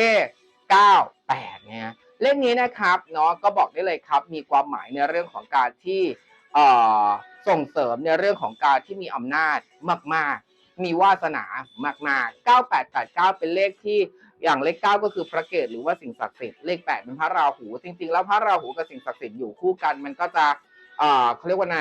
เลข 98 เนี่ยเลขนี้นะครับเนาะก็บอกได้เลยครับมีความหมายในเรื่องของการที่ส่งเสริมในเรื่องของการที่มีอำนาจมาก ๆ มีวาสนามาก ๆ 9889 เป็นเลขที่อย่างเลข 9 ก็คือพระเกศหรือว่าสิ่งศักดิ์สิทธิ์เลข 8 เป็นพระราหู จริง ๆ แล้วพระราหูกับสิ่งศักดิ์สิทธิ์อยู่คู่กัน มันก็จะเอ่อเขาเรียกว่าไง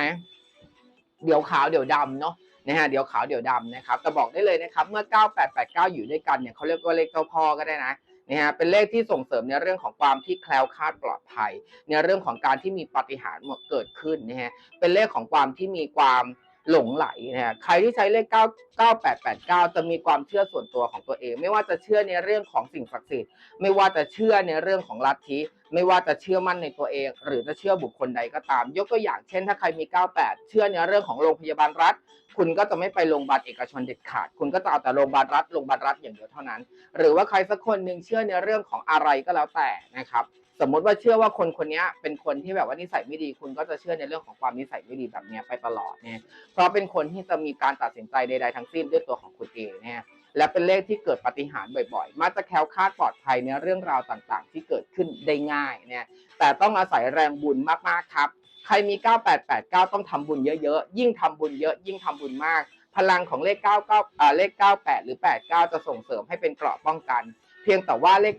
เดี๋ยวขาวเดี๋ยวดำเนาะนะฮะเดี๋ยวขาวเดี๋ยวดำนะครับแต่บอกได้เลยนะครับ เมื่อ 9889 อยู่ด้วยกันเนี่ยเขาเรียกว่าเลขเจ้าพ่อก็ได้นะ นะฮะเป็นเลขที่ส่งเสริมในเรื่องของความที่แคล้วคลาดปลอดภัย ในเรื่องของการที่มีปาฏิหาริย์เกิดขึ้นนะฮะเป็นเลขของความที่มีความ หลงไหลนะฮะใครที่ใช้เลข 9 9889 จะมีความเชื่อส่วนตัวของตัวเอง ไม่ว่าจะเชื่อในเรื่องของสิ่งศักดิ์สิทธิ์ไม่ว่าจะเชื่อในเรื่องของลัทธิไม่ว่าจะเชื่อมั่นในตัวเอง หรือจะเชื่อบุคคลใดก็ตาม ยกตัวอย่างเช่น ถ้าใครมี 98 เชื่อในเรื่องของโรงพยาบาลรัฐ คุณก็จะไม่ไปโรงพยาบาลเอกชนเด็ดขาด คุณก็จะเอาแต่โรงพยาบาลรัฐโรงพยาบาลรัฐอย่างเดียวเท่านั้น หรือว่าใครสักคนหนึ่งเชื่อในเรื่องของอะไรก็แล้วแต่นะครับ สมมติว่าเชื่อว่าคนคนนี้เป็นคนที่แบบว่านิสัยไม่ดี คุณก็จะเชื่อในเรื่องของความนิสัยไม่ดีแบบนี้ไปตลอดเนี่ยเพราะเป็นคนที่จะมีการตัดสินใจใดๆทั้งสิ้นด้วยตัวของคุณเองเนี่ยและเป็นเลขที่เกิดปฏิหารบ่อยๆ มักจะแคล้วคลาดปลอดภัยในเรื่องราวต่างๆ ที่เกิดขึ้นได้ง่ายเนี่ยแต่ต้องอาศัยแรงบุญมากๆครับ ใครมี 9889 ต้องทำบุญเยอะๆ ยิ่งทำบุญเยอะ ยิ่งทำบุญมาก พลังของเลข 99อ่าเลข 98 หรือ 89 จะส่งเสริมให้เป็นเกราะป้องกัน เพียงแต่ว่าเลข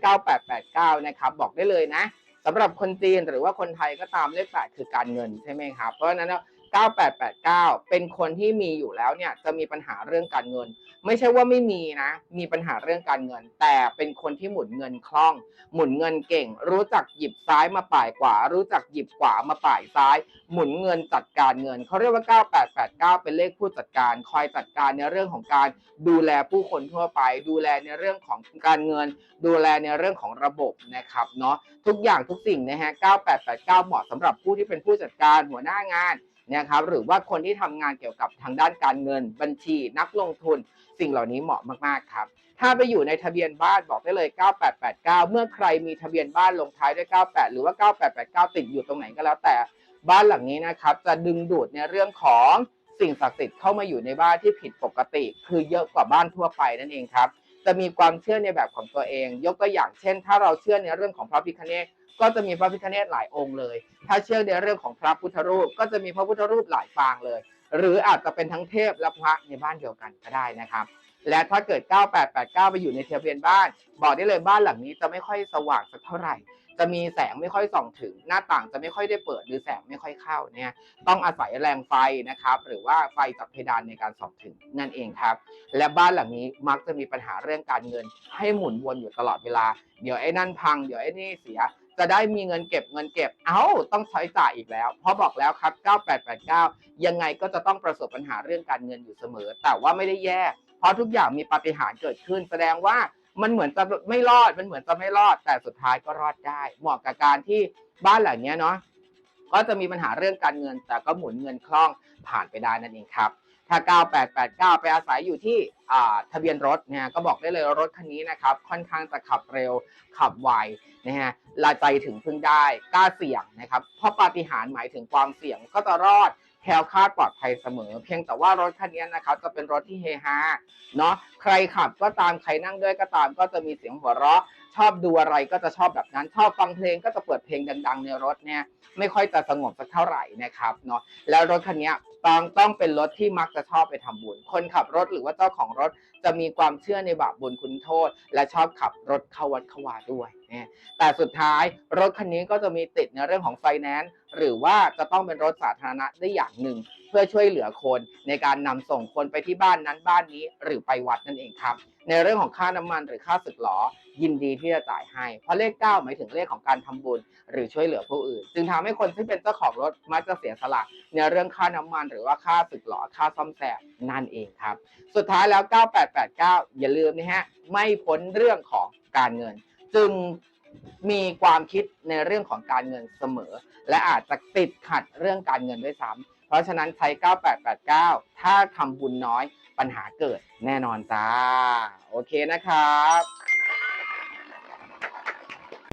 9889 นะครับบอกได้เลยนะสำหรับคนจีนหรือว่าคนไทยก็ตามเลข 8 คือการเงินใช่ไหมครับ เพราะฉะนั้น 9889 เป็นคนที่มีอยู่แล้วเนี่ยจะมีปัญหาเรื่องการเงิน ไม่ใช่ว่าไม่มีนะ มีปัญหาเรื่องการเงิน แต่เป็นคนที่หมุนเงินคล่อง หมุนเงินเก่ง รู้จักหยิบซ้ายมาป่ายขวา รู้จักหยิบขวามาป่ายซ้าย หมุนเงินจัดการเงิน เขาเรียกว่า 9889 เป็นเลขผู้จัดการ คอยจัดการในเรื่องของการดูแลผู้คนทั่วไป ดูแลในเรื่องของการเงิน ดูแลในเรื่องของระบบนะครับเนาะทุกอย่างทุกสิ่งนะฮะ9889 เหมาะสำหรับผู้ที่เป็นผู้จัดการหัวหน้างาน นะครับหรือว่าคนที่ทำงานเกี่ยวกับทางด้านการเงิน บัญชี นักลงทุน สิ่งเหล่านี้เหมาะมากๆครับ ถ้าไปอยู่ในทะเบียนบ้านบอกได้เลย 9889 เมื่อใครมีทะเบียนบ้านลงท้ายด้วย 98 หรือว่า 9889 ติดอยู่ตรงไหนก็แล้วแต่บ้านหลังนี้นะครับจะดึงดูดในเรื่องของสิ่งศักดิ์สิทธิ์เข้ามาอยู่ในบ้านที่ผิดปกติ คือเยอะกว่าบ้านทั่วไปนั่นเองครับจะมีความเชื่อในแบบของตัวเอง ยกตัวอย่างเช่น ถ้าเราเชื่อในเรื่องของพระพิฆเนศ ก็จะมีพระพิฆเนศหลายองค์เลย ถ้าเชื่อในเรื่องของพระพุทธรูป ก็จะมีพระพุทธรูปหลายปางเลย หรืออาจจะเป็นทั้งเทพและพระในบ้านเดียวกันก็ได้นะครับ และถ้าเกิด 9889 ไปอยู่ในเทเบียนบ้าน บอกได้เลยบ้านหลังนี้จะไม่ค่อยสว่างสักเท่าไหร่ จะมีแสงไม่ค่อยส่องถึง หน้าต่างจะไม่ค่อยได้เปิดหรือแสงไม่ค่อยเข้าเนี่ยต้องอาศัยแรงไฟนะครับ หรือว่าไฟจากเพดานในการส่องถึงนั่นเองครับ และบ้านหลังนี้มักจะมีปัญหาเรื่องการเงิน ให้หมุนวนอยู่ตลอดเวลา เดี๋ยวไอ้นั่นพัง เดี๋ยวไอ้นี่เสีย จะได้มีเงินเก็บเงินเก็บ เอ้าต้องใช้จ่ายอีกแล้ว เพราะบอกแล้วครับ 9889 ยังไงก็จะต้องประสบปัญหาเรื่องการเงินอยู่เสมอ แต่ว่าไม่ได้แย่ เพราะทุกอย่างมีปาฏิหาริย์เกิดขึ้น แสดงว่ามันเหมือนจะไม่รอด มันเหมือนจะไม่รอด แต่สุดท้ายก็รอดได้ เหมาะกับการที่บ้านหลังนี้เนาะ ก็จะมีปัญหาเรื่องการเงิน แต่ก็หมุนเงินคล่องผ่านไปได้นั่นเองครับ ถ้า 9889 ไปอาศัยอยู่ที่ทะเบียนรถเนี่ยก็บอกได้เลยรถคันนี้นะครับ ค่อนข้างจะขับเร็วขับไวนะฮะลาใจถึงพึ่งได้กล้าเสี่ยงนะครับ เพราะปาฏิหาริย์หมายถึงความเสี่ยงก็จะรอดแคล้วคลาดปลอดภัยเสมอ เพียงแต่ว่ารถคันนี้นะครับจะเป็นรถที่เฮฮาเนาะใครขับก็ตามใครนั่งด้วยก็ตามก็จะมีเสียงหัวเราะ ชอบดูอะไรก็จะชอบแบบนั้น ชอบฟังเพลงก็จะเปิดเพลงดัง ๆ ในรถเนี่ยไม่ค่อยจะสงบสักเท่าไหร่นะครับเนาะแล้วรถคันนี้ต้องต้องเป็นรถที่มักจะชอบไปทำบุญ คนขับรถหรือว่าเจ้าของรถจะมีความเชื่อในบาปบุญคุณโทษ และชอบขับรถเข้าวัดเข้าวาด้วยเนี่ยแต่สุดท้ายรถคันนี้ก็จะมีติดในเรื่องของไฟแนนซ์หรือว่าจะต้องเป็นรถสาธารณะได้อย่างหนึ่ง เพื่อช่วยเหลือคนในการนำส่งคนไปที่บ้านนั้นบ้านนี้หรือไปวัดนั่นเองครับ ในเรื่องของค่าน้ำมันหรือค่าสึกหรอยินดีที่จะจ่ายให้ เพราะเลข 9 หมายถึงเลขของการทำบุญ หรือช่วยเหลือผู้อื่น จึงทำให้คนที่เป็นเจ้าของรถมักจะเสียสละในเรื่องค่าน้ำมันหรือว่าค่าสึกหรอค่าซ่อมแซมนั่นเองครับ สุดท้ายแล้ว 9889 อย่าลืมนะฮะไม่พ้นเรื่องของการเงิน จึงมีความคิดในเรื่องของการเงินเสมอ และอาจจะติดขัดเรื่องการเงินด้วยซ้ำ เพราะฉะนั้นใช้ 9889 ถ้าทำบุญน้อยปัญหาเกิดแน่นอนจ้า โอเคนะครับ